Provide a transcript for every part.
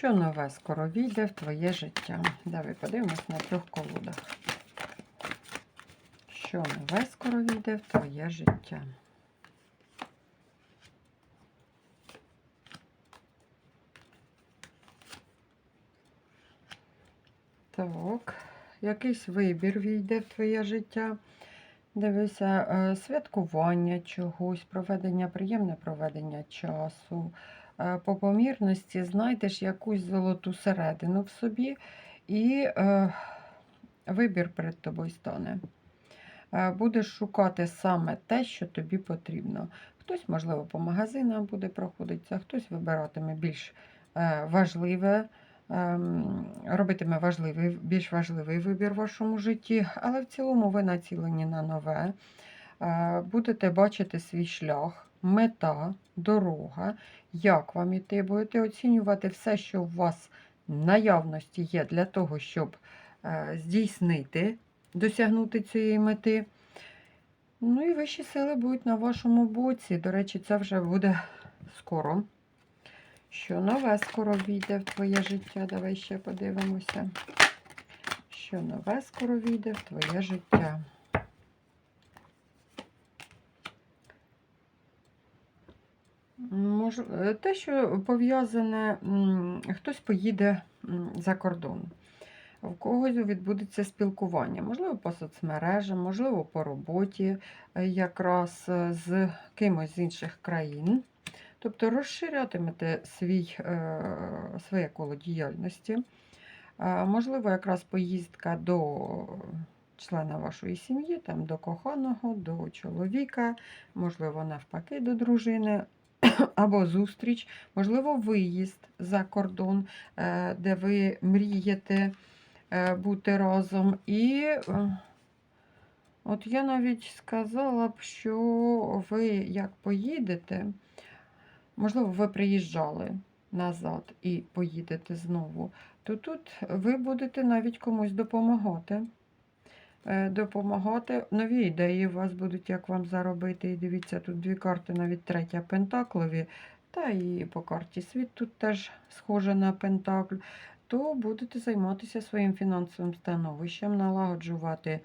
Що нове скоро війде в твоє життя? Давай подивимось на трьох колодах. Що нове скоро війде в твоє життя? Так, якийсь вибір війде в твоє життя. Дивися, е, святкування чогось, проведення, приємне проведення часу. Е, По помірності знайдеш якусь золоту середину в собі, і е, вибір перед тобою стане. Е, Будеш шукати саме те, що тобі потрібно. Хтось, можливо, по магазинам буде проходитися, хтось вибиратиме більш е, важливе, ем, робитиме важливий, більш важливий вибір в вашому житті, але в цілому ви націлені на нове. Е, Будете бачити свій шлях, мета, дорога, як вам іти, будете оцінювати все, що у вас наявності є для того, щоб е, здійснити, досягнути цієї мети. Ну і вищі сили будуть на вашому боці. До речі, це вже буде скоро. Що нове скоро війде в твоє життя? Давай ще подивимося. Що нове скоро війде в твоє життя? Мож... е, Те, що пов'язане, хтось поїде за кордон. В когось відбудеться спілкування, можливо, по соцмережам, можливо, по роботі, е, якраз е, з кимось з інших країн. Тобто розширятимете свій, своє коло діяльності. Можливо, якраз поїздка до члена вашої сім'ї, там, до коханого, до чоловіка, можливо, навпаки, до дружини. Або зустріч, можливо, виїзд за кордон, е, де ви мрієте е, бути разом. І е, от я навіть сказала б, що ви як поїдете, можливо, ви приїжджали назад і поїдете знову, то тут ви будете навіть комусь допомагати. Е, Допомагати. Нові ідеї у вас будуть, як вам заробити. І дивіться, тут дві карти, навіть третя пентаклові, та і по карті світ тут теж схоже на пентакль то будете займатися своїм фінансовим становищем, налагоджувати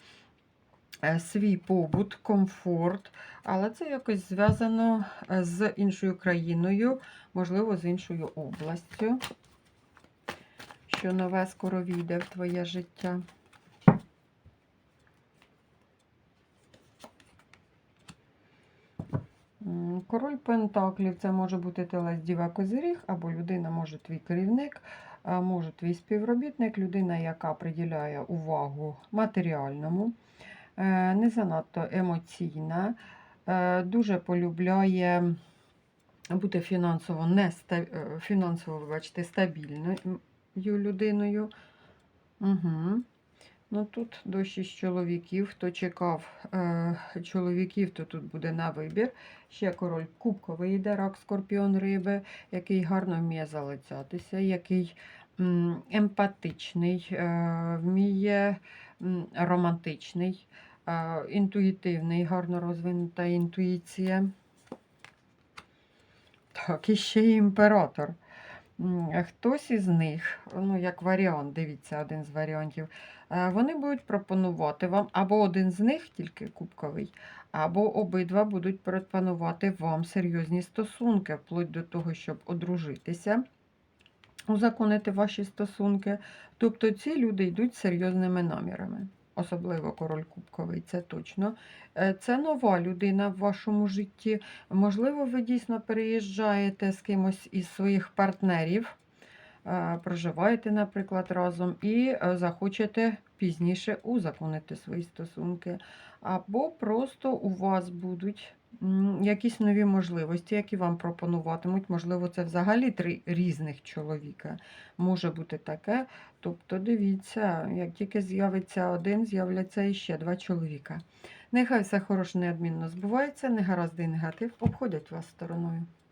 е, свій побут, комфорт, але це якось зв'язано е, з іншою країною, можливо, з іншою областю. Що нове скоро війде в твоє життя. Король Пентаклів це може бути телець Діва Козиріг, або людина може твій керівник, може твій співробітник, людина, яка приділяє увагу матеріальному, е, не занадто емоційна, е, дуже полюбляє бути фінансово, не е, фінансово вибачте, стабільною людиною. Угу. Ну тут до 6 чоловіків. Хто чекав е, чоловіків, то тут буде на вибір. Ще король кубковий йде, рак, скорпіон риби, який гарно вміє залицятися, який м, емпатичний, е, вміє м, романтичний, е, інтуїтивний, гарно розвинута інтуїція. Так, і ще й імператор. Хтось із них, ну, як варіант, дивіться, один з варіантів, вони будуть пропонувати вам або один з них, тільки кубковий, або обидва будуть пропонувати вам серйозні стосунки, вплоть до того, щоб одружитися, узаконити ваші стосунки. Тобто ці люди йдуть серйозними намірами. Особливо король кубковий, це точно. Е, Це нова людина в вашому житті. Можливо, ви дійсно переїжджаєте з кимось із своїх партнерів, е, проживаєте, наприклад, разом, і е, захочете пізніше узаконити свої стосунки. Або просто у вас будуть якісь нові можливості, які вам пропонуватимуть. Можливо, це взагалі три різних чоловіка. Може бути таке. Тобто, дивіться, як тільки з'явиться один, з'являться іще два чоловіка. Нехай все хороше неодмінно збувається, негаразди і негатив обходять вас стороною.